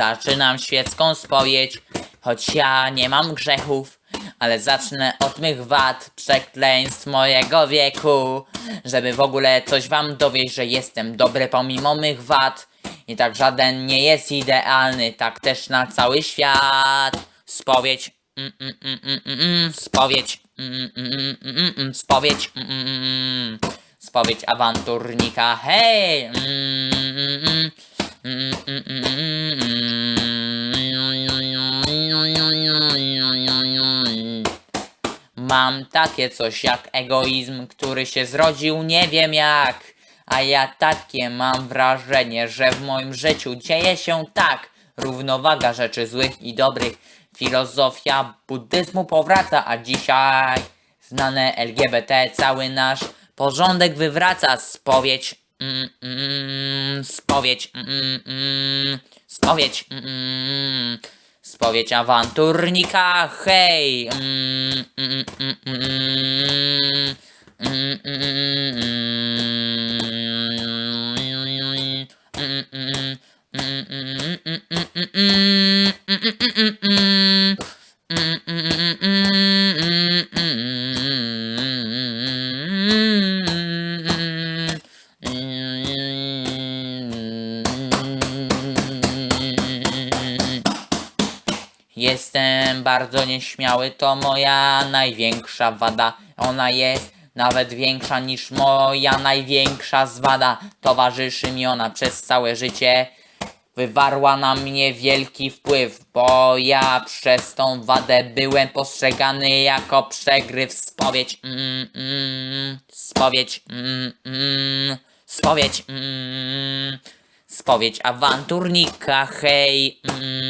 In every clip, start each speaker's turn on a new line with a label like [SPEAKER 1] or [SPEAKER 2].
[SPEAKER 1] zaczynam świecką spowiedź, choć ja nie mam grzechów, ale zacznę od mych wad, przekleństw mojego wieku, żeby w ogóle coś wam dowieść, że jestem dobry pomimo mych wad. I tak żaden nie jest idealny, tak też na cały świat. Spowiedź, mm, mm, mm, mm, mm, mm, spowiedź, mm, mm, mm, mm, mm, spowiedź, mm, mm, mm, spowiedź awanturnika, hej! mm, mm, mm, mm, mm, mm, mm, Mam takie coś jak egoizm, który się zrodził nie wiem jak. A ja takie mam wrażenie, że w moim życiu dzieje się tak. Równowaga rzeczy złych i dobrych. Filozofia buddyzmu powraca, a dzisiaj znane LGBT cały nasz porządek wywraca. Spowiedź, mm, mm, spowiedź, mm, mm, spowiedź, mm, spowiedź awanturnika, hej. Mm, mm, mm, mm, mm, mm, Jestem bardzo nieśmiały, to moja największa wada. Ona jest nawet większa niż moja największa zwada. Towarzyszy mi ona przez całe życie. Wywarła na mnie wielki wpływ, bo ja przez tą wadę byłem postrzegany jako przegryw. Spowiedź, mm, mm, spowiedź, mm, mm, spowiedź, mm, spowiedź awanturnika, hej. Mm,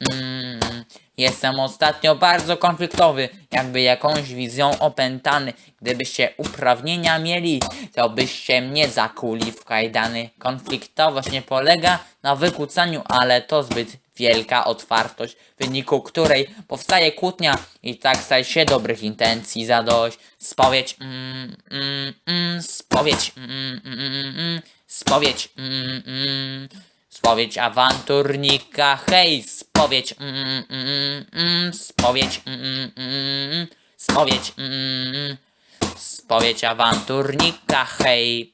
[SPEAKER 1] Mm. Jestem ostatnio bardzo konfliktowy, jakby jakąś wizją opętany. Gdybyście uprawnienia mieli, to byście mnie zakuli w kajdany. Konfliktowość nie polega na wykłócaniu, ale to zbyt wielka otwartość, w wyniku której powstaje kłótnia i tak staje się dobrych intencji zadość. Spowiedź, mm, mm, mm, spowiedź, mm, mm, mm, spowiedź, mm, mm. Spowiedź awanturnika, hej, spowiedź, mm, mm, mm, spowiedź, spowiedź, spowiedź awanturnika, hej.